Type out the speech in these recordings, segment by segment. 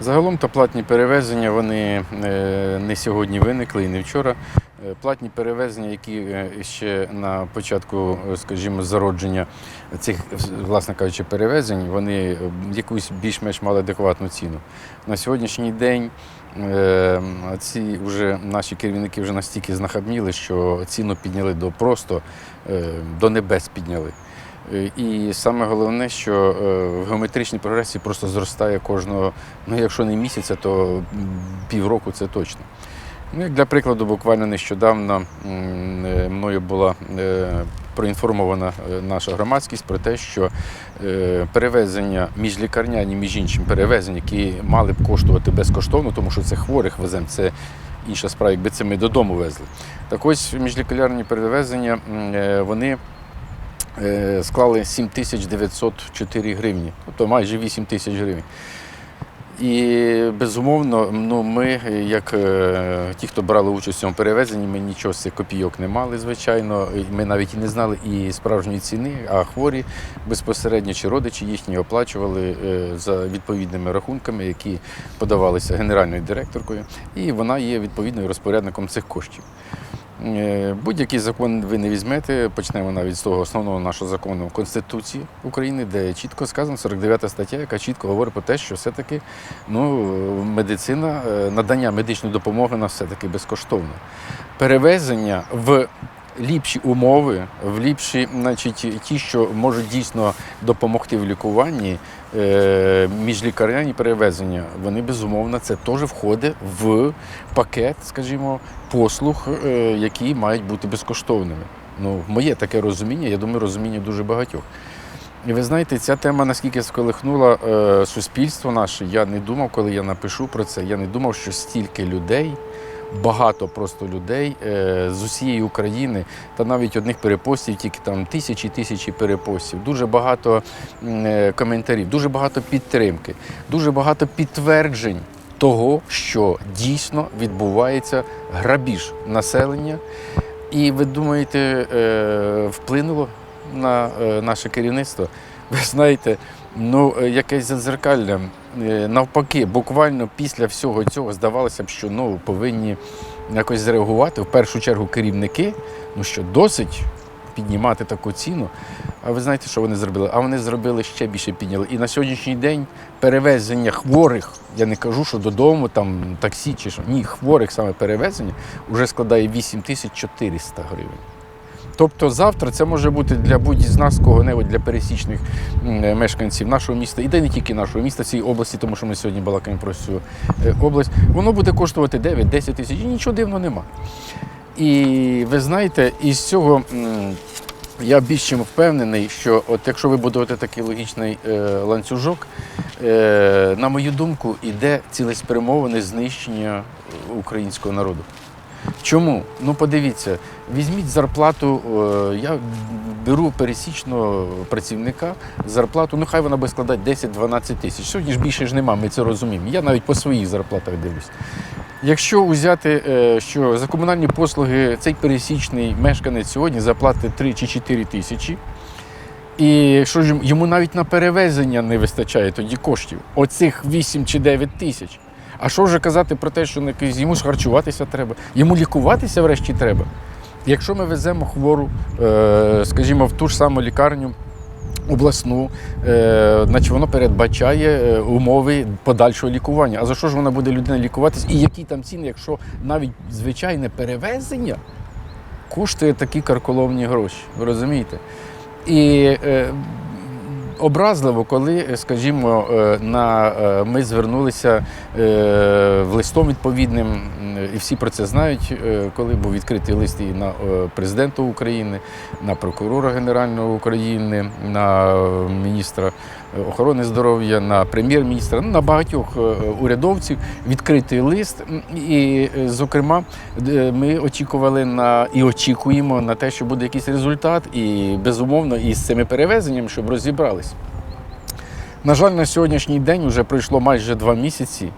Загалом то платні перевезення вони е, не сьогодні виникли і не вчора. Е, Платні перевезення, які е, ще на початку, скажімо, зародження цих, власне кажучи, перевезень, вони якусь більш-менш мали адекватну ціну. На сьогоднішній день ці вже наші керівники вже настільки знахабніли, що ціну підняли до просто до небес підняли. І саме головне, що е, в геометричній прогресії просто зростає кожного, ну якщо не місяця, то півроку це точно. Ну, як для прикладу, буквально нещодавно е, мною була е, проінформована наша громадськість про те, що перевезення міжлікарняні, між іншим перевезення, які мали б коштувати безкоштовно, тому що це хворих веземо, це інша справа, якби це ми додому везли. Так ось міжлікарняні перевезення вони склали 7904 гривні, тобто майже 8 тисяч гривень. І безумовно, ну ми, як е, ті, хто брали участь у цьому перевезенні, ми нічого з цих копійок не мали, звичайно. Ми навіть і не знали і справжньої ціни, а хворі безпосередньо чи родичі їхні оплачували е, за відповідними рахунками, які подавалися генеральною директоркою, і вона є відповідною розпорядником цих коштів. Е, Будь-який закон ви не візьмете. Почнемо навіть з того основного нашого закону Конституції України, де чітко сказано 49 стаття, яка чітко говорить про те, що все-таки ну, медицина, е, надання медичної допомоги у нас все-таки безкоштовне. Перевезення в ліпші умови, в ліпші, значить, ті, що можуть дійсно допомогти в лікуванні, міжлікарняні перевезення, вони безумовно це теж входить в пакет, скажімо, послуг, е, які мають бути безкоштовними. Ну, моє таке розуміння, я думаю, розуміння дуже багатьох. І ви знаєте, ця тема наскільки сколихнула е, суспільство наше, я не думав, коли я напишу про це, я не думав, що стільки людей, багато просто людей е, з усієї України, та навіть одних перепостів, тільки там тисячі тисячі перепостів, дуже багато е, коментарів, дуже багато підтримки, дуже багато підтверджень того, що дійсно відбувається грабіж населення. І ви думаєте, е, вплинуло на наше керівництво? Ви знаєте, ну е, якесь задзеркалля. Е, Навпаки, буквально після всього цього здавалося б, що ну повинні якось зреагувати. В першу чергу керівники, ну що досить піднімати таку ціну. А ви знаєте, що вони зробили? А вони зробили ще більше підняли. І на сьогоднішній день перевезення хворих, я не кажу, що додому, там таксі чи що. Ні, хворих саме перевезення вже складає 8400 гривень. Тобто завтра це може бути для будь з нас кого-небудь, для пересічних е, мешканців нашого міста, і де не тільки нашого міста, цієї області, тому що ми сьогодні балакаємо про цю е, область. Воно буде коштувати 9-10 тисяч, і нічого дивного нема. І ви знаєте, із цього я більш чим впевнений, що от якщо ви будуєте такий логічний е, ланцюжок, на мою думку, іде цілеспрямоване знищення українського народу. Чому? Ну подивіться, візьміть зарплату. е, Я беру пересічного працівника зарплату, ну хай вона буде складати 10-12 тисяч. Сьогодні ж більше ж нема, ми це розуміємо. Я навіть по своїх зарплатах дивлюсь. Якщо взяти, е, що за комунальні послуги цей пересічний мешканець сьогодні заплатить 3 чи 4 тисячі, і що ж йому- йому навіть на перевезення не вистачає тоді коштів, оцих 8 чи 9 тисяч. А що вже казати про те, що йому ж харчуватися треба, йому лікуватися врешті треба. Якщо ми веземо хвору, е, скажімо, в ту ж саму лікарню обласну, е, значить воно передбачає е, умови подальшого лікування. А за що ж вона буде людина лікуватись? І які там ціни, якщо навіть звичайне перевезення коштує такі карколомні гроші, ви розумієте? І образливо, коли, е, скажімо, е, на, е, ми звернулися в листом відповідним, і всі про це знають, е, коли був відкритий лист і на е, президента України, на прокурора Генерального України, на е, міністра охорони здоров'я, на прем'єр-міністра, ну, на багатьох е, урядовців відкритий лист. І, е, зокрема, ми очікували на і очікуємо на те, що буде якийсь результат, і безумовно із цими перевезеннями, щоб розібрались. На жаль, на сьогоднішній день вже пройшло майже два місяці,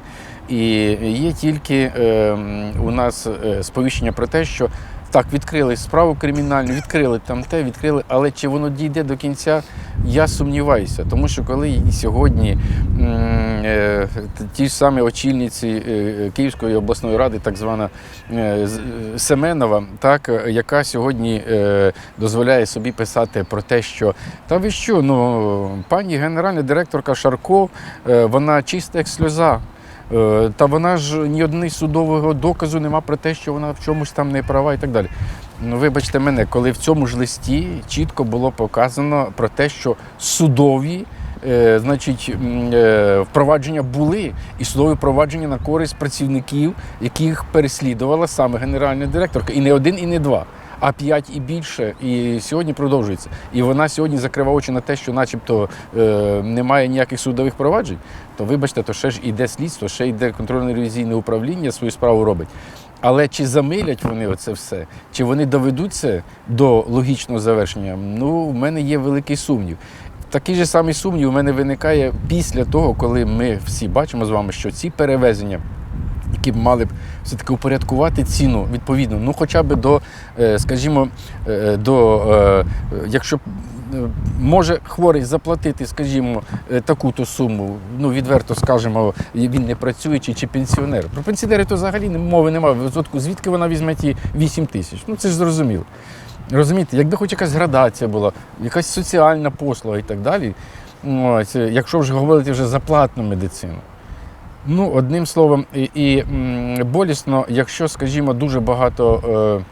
і є тільки е, у нас е, сповіщення про те, що так, відкрили справу кримінальну, відкрили там те, відкрили, але чи воно дійде до кінця, я сумніваюся. Тому що коли сьогодні е, ті ж самі очільниці Київської обласної ради, так звана Семенова, так, яка сьогодні дозволяє собі писати про те, що та ви що, ну пані генеральна директорка Шарко, вона чиста як сльоза. Е, Та вона ж ні одного судового доказу нема про те, що вона в чомусь там не права і так далі. Ну, вибачте мене, коли в цьому ж листі чітко було показано про те, що судові. е, Значить, е, впровадження були і судові впровадження на користь працівників, яких переслідувала саме генеральна директорка. І не один, і не два, а п'ять і більше. І сьогодні продовжується. І вона сьогодні закриває очі на те, що, начебто, е, немає ніяких судових проваджень. То вибачте, то ще ж іде слідство, ще йде контрольно-ревізійне управління свою справу робить. Але чи замилять вони оце все, чи вони доведуть це до логічного завершення? Ну, в мене є великий сумнів. Такий же самий сумнів у мене виникає після того, коли ми всі бачимо з вами, що ці перевезення, які б мали б все-таки упорядкувати ціну відповідно, ну хоча б до, е, скажімо, е, до, е, якщо може хворий заплатити, скажімо, таку-то суму, ну відверто скажемо, він не працюючий чи пенсіонер. Про пенсіонери то взагалі мови немає. Звідки вона візьме ті 8 тисяч? Ну це ж зрозуміло. Розумієте, якби хоч якась градація була, якась соціальна послуга і так далі. Ось, якщо вже говорити вже за платну медицину. Ну, одним словом, і, і болісно, якщо, скажімо, дуже багато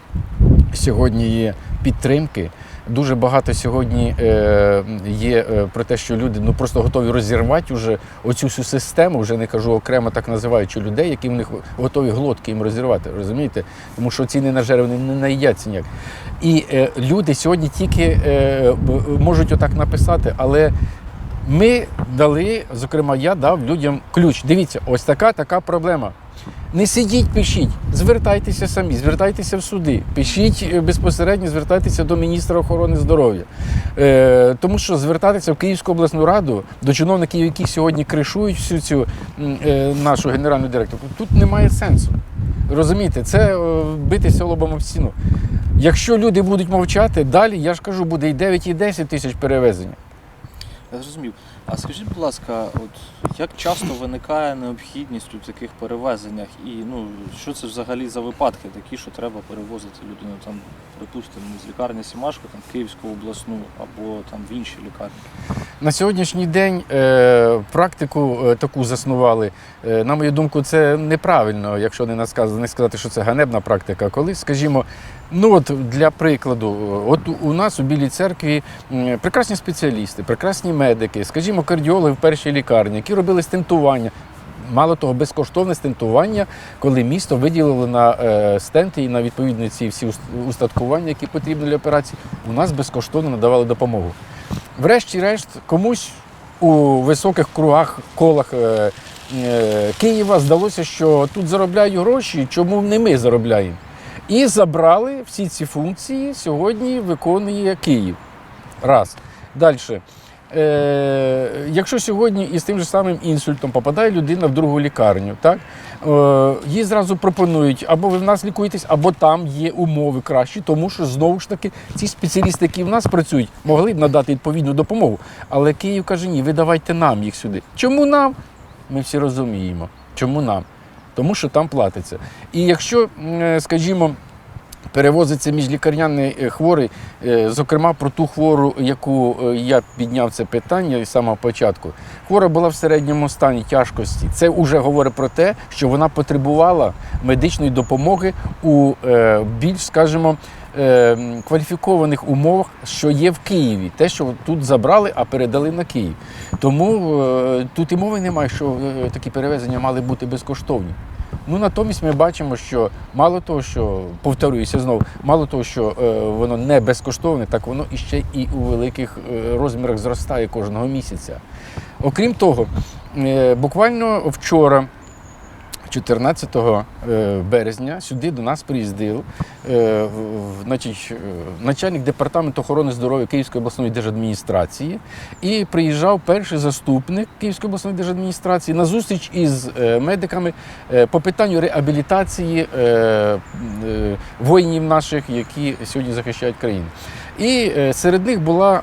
е, сьогодні є підтримки, дуже багато сьогодні е, є е, про те, що люди ну, просто готові розірвати уже оцю всю систему, вже не кажу окремо так називаючи людей, які в них готові глотки їм розірвати, розумієте? Тому що ціни на жери вони не наїдяться ніяк. І е, люди сьогодні тільки е, можуть отак написати, але ми дали, зокрема, я дав людям ключ. Дивіться, ось така така проблема. Не сидіть, пишіть, звертайтеся самі, звертайтеся в суди, пишіть е, безпосередньо, звертайтеся до міністра охорони здоров'я. Е, тому що звертатися в Київську обласну раду до чиновників, які сьогодні кришують всю цю е, нашу генеральну директорку, тут немає сенсу. Розумієте, це е, битися лобом об стіну. Якщо люди будуть мовчати, далі я ж кажу, буде і 9, і 10 тисяч перевезень. Я зрозумів. А скажіть, будь ласка, от як часто виникає необхідність у таких перевезеннях, і ну що це взагалі за випадки такі, що треба перевозити людину там, припустимо, з лікарні Сімашко, там в Київську обласну або там в інші лікарні? На сьогоднішній день е, практику е, таку заснували. Е, на мою думку, це неправильно, якщо не, насказ- не сказати, що це ганебна практика. Коли, скажімо, ну от для прикладу, от у- нас у Білій церкві прекрасні спеціалісти, прекрасні медики, скажімо, кардіологи в першій лікарні, які робили стентування. Мало того, безкоштовне стентування, коли місто виділило на е, стенти і на відповідні ці всі устаткування, які потрібні для операції, у нас безкоштовно надавали допомогу. Врешті-решт, комусь у високих кругах, колах е, е, Києва здалося, що тут заробляють гроші, чому не ми заробляємо. І забрали всі ці функції, сьогодні виконує Київ. Раз. Далі. Е, якщо сьогодні із тим же самим інсультом попадає людина в другу лікарню, так? Е, їй зразу пропонують, або ви в нас лікуєтесь, або там є умови кращі, тому що знову ж таки ці спеціалісти, які в нас працюють, могли б надати відповідну допомогу. Але Київ каже, ні, ви давайте нам їх сюди. Чому нам? Ми всі розуміємо. Чому нам? Тому що там платиться. І якщо, е, скажімо, перевозиться міжлікарняний е, хворий, е, зокрема про ту хвору, яку я підняв це питання з самого початку. Хвора була в середньому стані тяжкості. Це вже говорить про те, що вона потребувала медичної допомоги у більш, скажімо, кваліфікованих умовах, що є в Києві. Те, що тут забрали, а передали на Київ. Тому е, тут і мови немає, що е, такі перевезення мали бути безкоштовні. Ну натомість ми бачимо, що мало того, що повторююся знову, мало того, що е, воно не безкоштовне, так воно іще і у великих е, розмірах зростає кожного місяця. Окрім того, е, буквально вчора. 14 е, березня сюди до нас приїздив е, значить, е, начальник департаменту охорони здоров'я Київської обласної держадміністрації і приїжджав перший заступник Київської обласної держадміністрації на зустріч із медиками по питанню реабілітації воїнів наших, які сьогодні захищають країну. І серед них була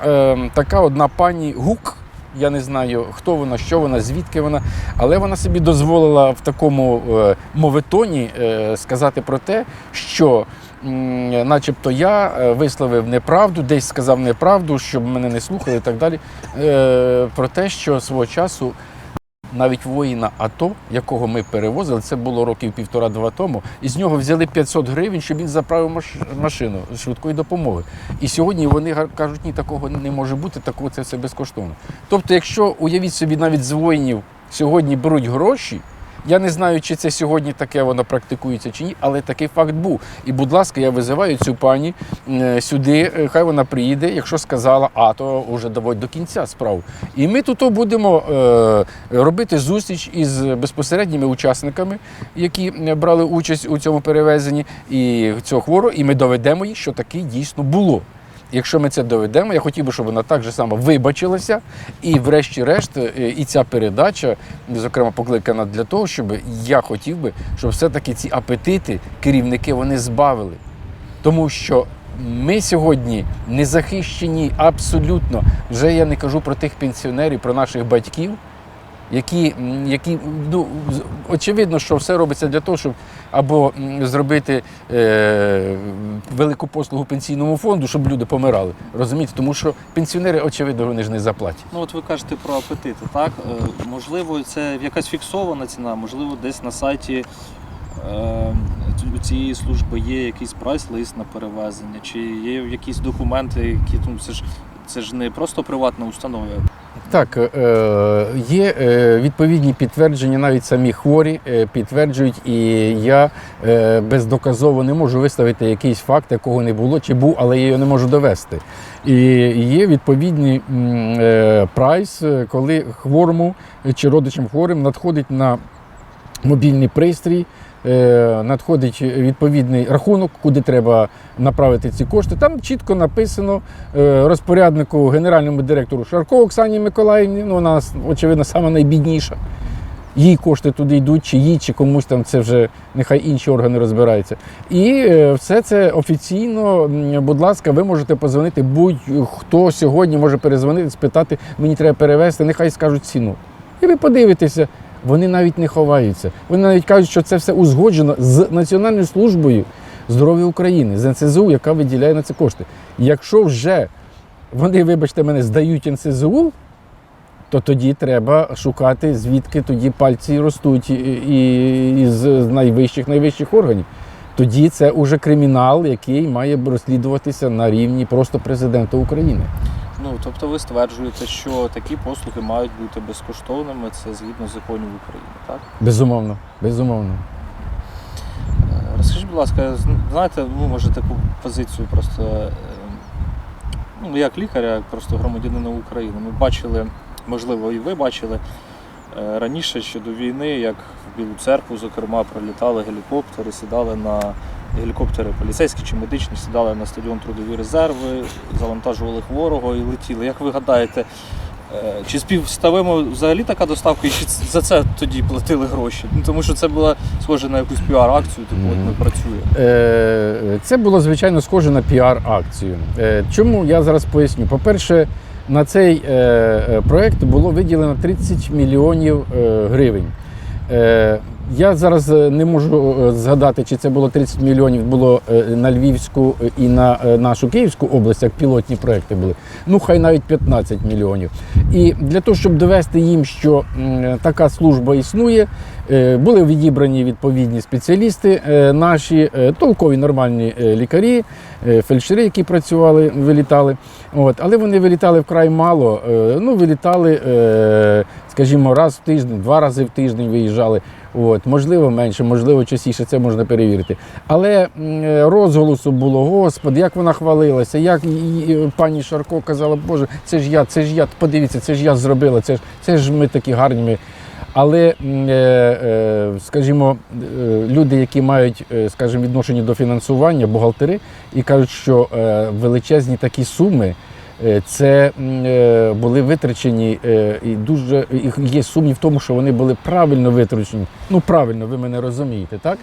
така одна пані Гук. Я не знаю, хто вона, що вона, звідки вона. Але вона собі дозволила в такому е, моветоні е, сказати про те, що. Начебто я е, висловив неправду, десь сказав неправду, щоб мене не слухали і так далі. Е, про те, що свого часу навіть воїна АТО, якого ми перевозили, це було років півтора-два тому, і з нього взяли 500 гривень, щоб він заправив машину швидкої допомоги. І сьогодні вони кажуть, ні, такого не може бути, такого це все безкоштовно. Тобто, якщо уявіть собі, навіть з воїнів сьогодні беруть гроші. Я не знаю, чи це сьогодні таке воно практикується чи ні, але такий факт був. І, будь ласка, я визиваю цю пані е, сюди, е, хай вона приїде, якщо сказала, а то вже доводь до кінця справу. І ми тут будемо е, робити зустріч із безпосередніми учасниками, які брали участь у цьому перевезенні, і цього хворого, і ми доведемо їх, що таке дійсно було. Якщо ми це доведемо, я хотів би, щоб вона так же само вибачилася, і, врешті-решт, е, і ця передача, зокрема, покликана для того, щоб я хотів би, щоб все-таки ці апетити керівники вони збавили. Тому що ми сьогодні не захищені абсолютно. Вже я не кажу про тих пенсіонерів, про наших батьків, які, які ну, очевидно, що все робиться для того, щоб або зробити е, велику послугу пенсійному фонду, щоб люди помирали. Розумієте? Тому що пенсіонери, очевидно, вони ж не заплатять. Ну от ви кажете про апетити, так? Е, можливо, це якась фіксована ціна, можливо, десь на сайті е, у цієї служби є якийсь прайс-лист на перевезення, чи є якісь документи, які ну, це ж це ж не просто приватна установа. Так, е, є е, відповідні підтвердження, навіть самі хворі е, підтверджують, і я е, бездоказово не можу виставити якийсь факт, якого не було чи був, але я його не можу довести. І є відповідний е, прайс, е, коли хворому е, чи родичам хворим надходить на мобільний пристрій. Е, Надходить відповідний рахунок, куди треба направити ці кошти. Там чітко написано е, розпоряднику, генеральному директору Шарко Оксані Миколаївні. Ну, вона очевидно сама найбідніша. Їй кошти туди йдуть, чи їй, чи комусь там це вже нехай інші органи розбираються. І е, все це офіційно. Будь ласка, ви можете позвонити. Будь-хто сьогодні може перезвонити, спитати, мені треба перевезти, нехай скажуть ціну. І ви подивитеся, вони навіть не ховаються. Вони навіть кажуть, що це все узгоджено з Національною службою здоров'я України, з НСЗУ, яка виділяє на це кошти. Якщо вже вони, вибачте мене, здають НСЗУ, то тоді треба шукати, звідки тоді пальці ростуть і, і, найвищих найвищих органів. Тоді це уже кримінал, який має розслідуватися на рівні просто президента України. Ну тобто ви стверджуєте, що такі послуги мають бути безкоштовними, це згідно законів України, так? Безумовно, безумовно. Е, Розкажіть, будь ласка, знаєте, ну може таку позицію просто е, ну як лікаря, як просто громадянина України. Ми бачили, можливо, і ви бачили е, раніше ще до війни, як в Білу церкву, зокрема, прилітали гелікоптери, сідали на гелікоптери поліцейські чи медичні, сідали на стадіон трудові резерви, завантажували хворого і летіли. Як ви гадаєте? е, Чи співставимо взагалі така доставка, і чи за це тоді платили гроші? Ну, тому що це була схоже на якусь піар-акцію, типу, от ми Мгм. працюємо. Е, Це було звичайно схоже на піар-акцію. Е, Чому я зараз поясню? По-перше, на цей проект було виділено 30 мільйонів гривень. Я зараз е, не можу е, згадати, чи це було 30 мільйонів було е, на Львівську і на нашу Київську область, як пілотні проекти були. Ну, хай навіть 15 мільйонів. І для того, щоб довести їм, що така служба існує, були відібрані відповідні спеціалісти, е, наші е, толкові нормальні е, лікарі, е, фельдшери, які працювали, вилітали. От, але вони вилітали вкрай мало. е, Ну, вилітали, е, скажімо, раз в тиждень, два рази в тиждень виїжджали. От, можливо, менше, можливо, частіше, це можна перевірити. Але е, розголосу було, господи, як вона хвалилася, як пані Шарко казала, Боже, це ж я, це ж я, подивіться, це ж я зробила, це ж, це ж ми такі гарні. Ми. Але, е, е, скажімо, е, люди, які мають, скажімо, відношення до фінансування, бухгалтери, і кажуть, що величезні такі суми. Це були витрачені і дуже і є сумнів в тому, що вони були правильно витрачені. Ну правильно, ви мене розумієте, так?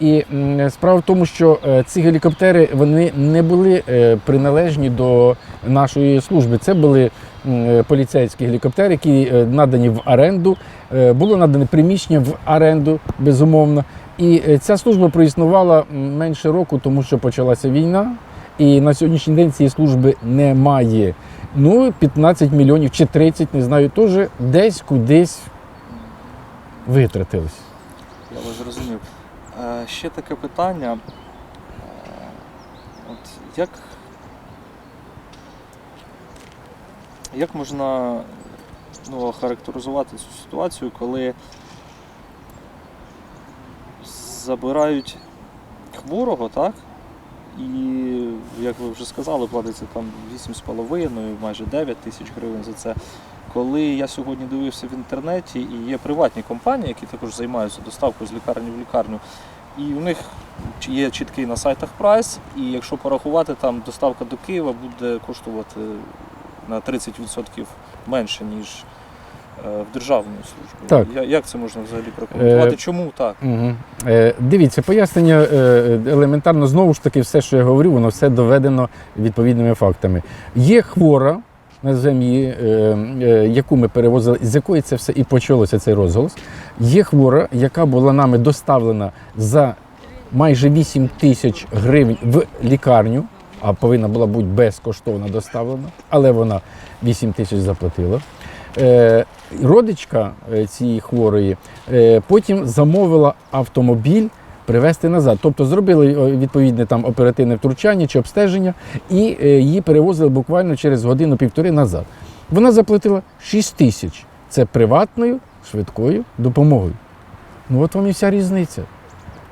І справа в тому, що е, ці гелікоптери вони не були е, приналежні до нашої служби. Це були е, поліцейські гелікоптери, які надані в оренду. Було надане приміщення в оренду, безумовно. І ця служба проіснувала менше року, тому що почалася війна. І на сьогоднішній день цієї служби немає. Ну, 15 мільйонів чи 30, не знаю, теж десь кудись витратились. Я вас зрозумів. Е, ще таке питання. Е, от як, як можна ну, охарактеризувати цю ситуацію, коли забирають хворого, так? І, як ви вже сказали, платиться там 8,5, майже 9 тисяч гривень за це. Коли я сьогодні дивився в інтернеті, і є приватні компанії, які також займаються доставкою з лікарні в лікарню, і у них є чіткий на сайтах прайс, і якщо порахувати, там доставка до Києва буде коштувати на 30% менше, ніж е, в державній службі. Так. Як це можна взагалі прокоментувати? Е, Чому так? Угу. Е, дивіться, пояснення е, елементарно знову ж таки, все, що я говорю, воно все доведено відповідними фактами. Є хвора, назвемо її, е, е, яку ми перевозили, з якої це все і почалося цей розголос. Є хвора, яка була нами доставлена за майже 8 тисяч гривень в лікарню, а повинна була бути безкоштовно доставлена, але вона 8 тисяч заплатила. Е, родичка цієї хворої потім замовила автомобіль привезти назад. Тобто зробили е, відповідне там оперативне втручання чи обстеження, і е, її перевозили буквально через годину-півтори назад. Вона заплатила 6 тисяч. Це приватною швидкою допомогою. Ну от вам і вся різниця.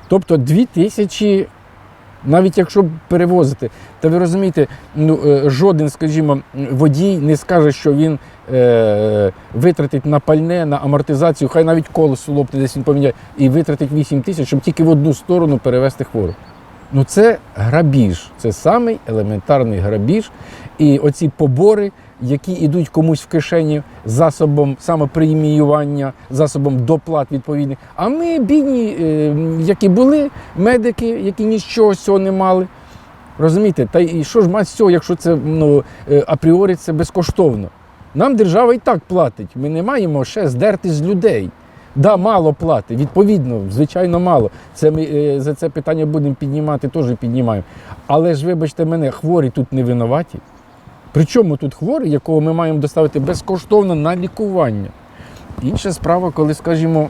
Тобто 2 тисячі, навіть якщо перевозити, та ви розумієте, ну, е, жоден, скажімо, водій не скаже, що він е, витратить на пальне, на амортизацію, хай навіть колесо лопне, десь він поміняє, і витратить 8 тисяч, щоб тільки в одну сторону перевезти хвору. Ну це грабіж, це самий елементарний грабіж. І оці побори, які йдуть комусь в кишені засобом самопреміювання, засобом доплат відповідних. А ми, бідні, е, які були, медики, які нічого з цього не мали. Розумієте, та і що ж мать цього, якщо це ну, е, апріорі це безкоштовно? Нам держава і так платить. Ми не маємо ще здерти з людей. Да, мало плати, відповідно, звичайно, мало. Це ми е, за це питання будемо піднімати, теж піднімаємо. Але ж, вибачте мене, хворі тут не винуваті. Причому тут хворий, якого ми маємо доставити безкоштовно на лікування. Інша справа, коли, скажімо,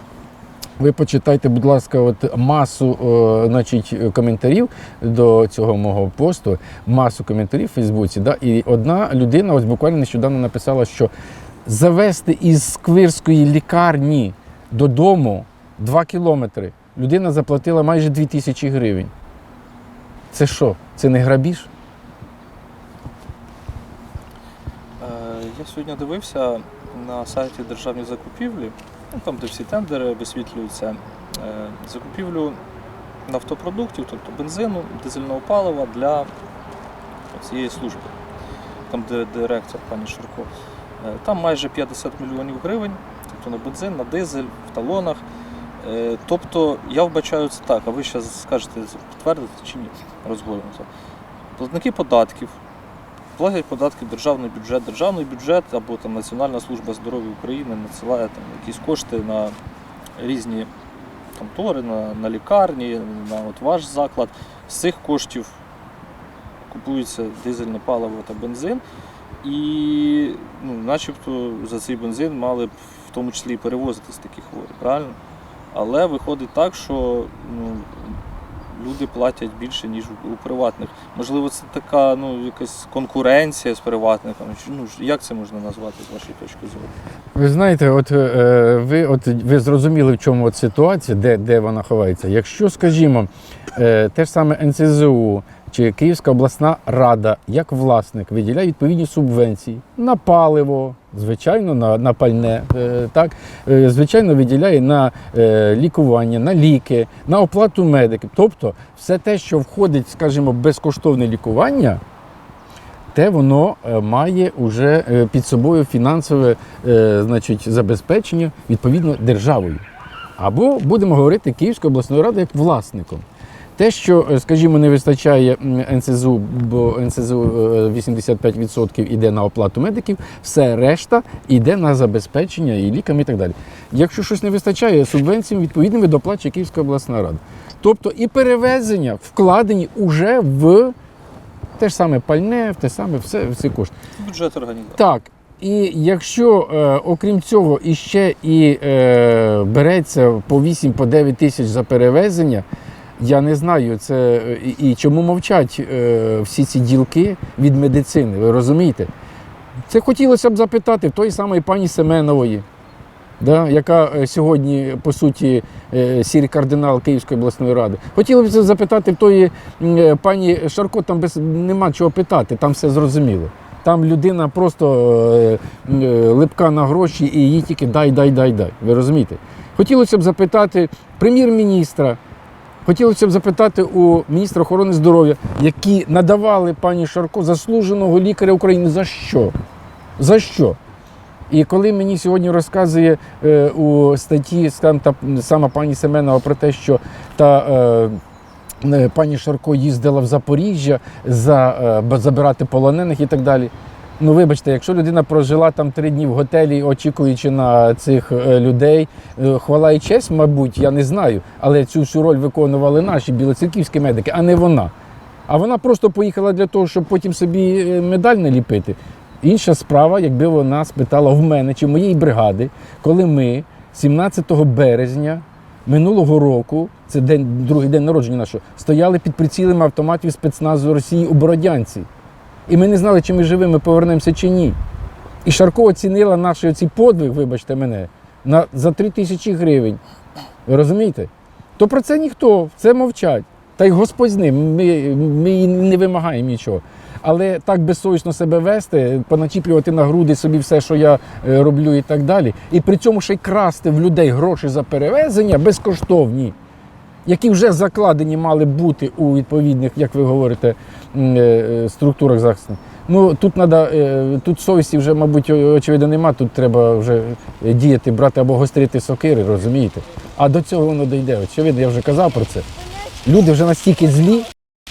ви почитайте, будь ласка, от масу е, значить, коментарів до цього мого посту, масу коментарів в Фейсбуці. Да? І одна людина ось буквально нещодавно написала, що завести із сквирської лікарні додому 2 кілометри. Людина заплатила майже 2 тисячі гривень. Це що? Це не грабіж? Я сьогодні дивився на сайті державні закупівлі, ну, там, де всі тендери висвітлюються, е, закупівлю нафтопродуктів, тобто бензину, дизельного палива для цієї служби, там де директор пані Шурко. Е, Там майже 50 мільйонів гривень, тобто на бензин, на дизель, в талонах. Е, Тобто я вбачаю це так, а ви ще скажете, підтвердите чи ні, розгорнуто. Платники податків платять податки в державний бюджет. Державний бюджет або там Національна служба здоров'я України надсилає там якісь кошти на різні там, тори, на, на лікарні, на от ваш заклад. З цих коштів купується дизельне паливо та бензин. І ну, начебто за цей бензин мали б в тому числі і перевозитись такі хворі, правильно? Але виходить так, що ну, люди платять більше, ніж у- приватних. Можливо, це така ну, якась конкуренція з приватниками. Ну, як це можна назвати з вашої точки зору? Ви знаєте, от е, ви от ви зрозуміли, в чому от ситуація, де, де вона ховається. Якщо, скажімо, е, те ж саме НСЗУ чи Київська обласна рада, як власник, виділяє відповідні субвенції на паливо, звичайно, на, на пальне, е, так, е, звичайно, виділяє на е, лікування, на ліки, на оплату медиків. Тобто, все те, що входить, скажімо, безкоштовне лікування те воно має уже під собою фінансове значить, забезпечення відповідно державою. або будемо говорити Київською обласною радою як власником. Те, що, е, скажімо, не вистачає НСЗУ, бо НСЗУ е, 85% йде на оплату медиків, все решта йде на забезпечення і ліками і так далі. Якщо щось не вистачає, субвенціям відповідними доплачує Київська обласна рада. Тобто і перевезення вкладені уже в те ж саме пальне, в те саме все, всі кошти. Бюджет організації. Так. І якщо, е, окрім цього, іще і е, береться по 8 по 9 тисяч за перевезення, я не знаю, це е, і, чому мовчать е, всі ці ділки від медицини, ви розумієте? Це хотілося б запитати в тої самої пані Семенової, да, яка е, сьогодні, по суті, сірий кардинал Київської обласної ради. Хотілося б запитати в тої пані Шарко, там без, нема чого питати, там все зрозуміло. Там людина просто липка на гроші і їй тільки дай, дай, дай, дай. Ви розумієте? Хотілося б запитати прем'єр-міністра, хотілося б запитати у міністра охорони здоров'я, які надавали пані Шарко заслуженого лікаря України. За що? За що? І коли мені сьогодні розказує е, у статті сам та сама пані Семенова про те, що та е, е, пані Шарко їздила в Запоріжжя за, е, забирати полонених і так далі. Ну, вибачте, якщо людина прожила там три дні в готелі, очікуючи на цих е, людей, е, хвала і честь, мабуть, я не знаю, але цю всю роль виконували наші білоцерківські медики, а не вона. А вона просто поїхала для того, щоб потім собі е, медаль наліпити. Інша справа, якби вона спитала в мене чи моєї бригади, коли ми 17 березня минулого року, це день, другий день народження нашого, стояли під прицілами автоматів спецназу Росії у Бородянці. І ми не знали, чи ми живими повернемося чи ні. І Шарко оцінила наш оцей подвиг, вибачте мене, на, за 3 тисячі гривень. Ви розумієте? То про це ніхто, це мовчать. Та й Господь з ним, ми, ми не вимагаємо нічого. Але так безсовісно себе вести, поначіплювати на груди собі все, що я е, роблю і так далі. І при цьому ще й красти в людей гроші за перевезення безкоштовні, які вже закладені мали бути у відповідних, як ви говорите, е, е, структурах захисту. Ну тут треба, тут совісті вже, мабуть, очевидно, нема. Тут треба вже е, діяти, брати або гострити сокири, розумієте? А до цього воно дійде. Очевидно, я вже казав про це. Люди вже настільки злі,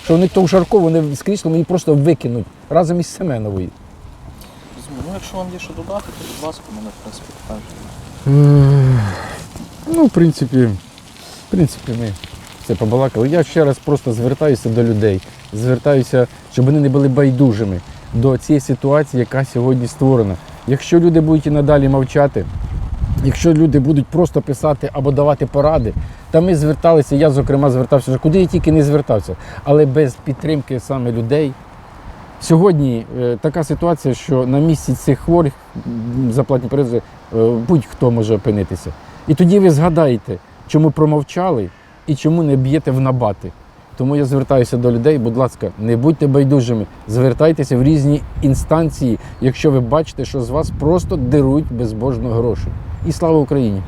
що вони того Шарко вони з кріслом її просто викинуть разом із Семеновою. Ну, якщо вам є що додати, то будь ласка, мене в принципі питання. Ну, в принципі, в принципі, ми це побалакали. Я ще раз просто звертаюся до людей. Звертаюся, щоб вони не були байдужими до цієї ситуації, яка сьогодні створена. Якщо люди будуть і надалі мовчати, якщо люди будуть просто писати або давати поради, та ми зверталися, я, зокрема, звертався, куди я тільки не звертався, але без підтримки саме людей. Сьогодні е, така ситуація, що на місці цих хворих заплатні призи е, будь-хто може опинитися. І тоді ви згадаєте, чому промовчали і чому не б'єте в набати. Тому я звертаюся до людей, будь ласка, не будьте байдужими, звертайтеся в різні інстанції, якщо ви бачите, що з вас просто деруть безбожно гроші. І слава Україні!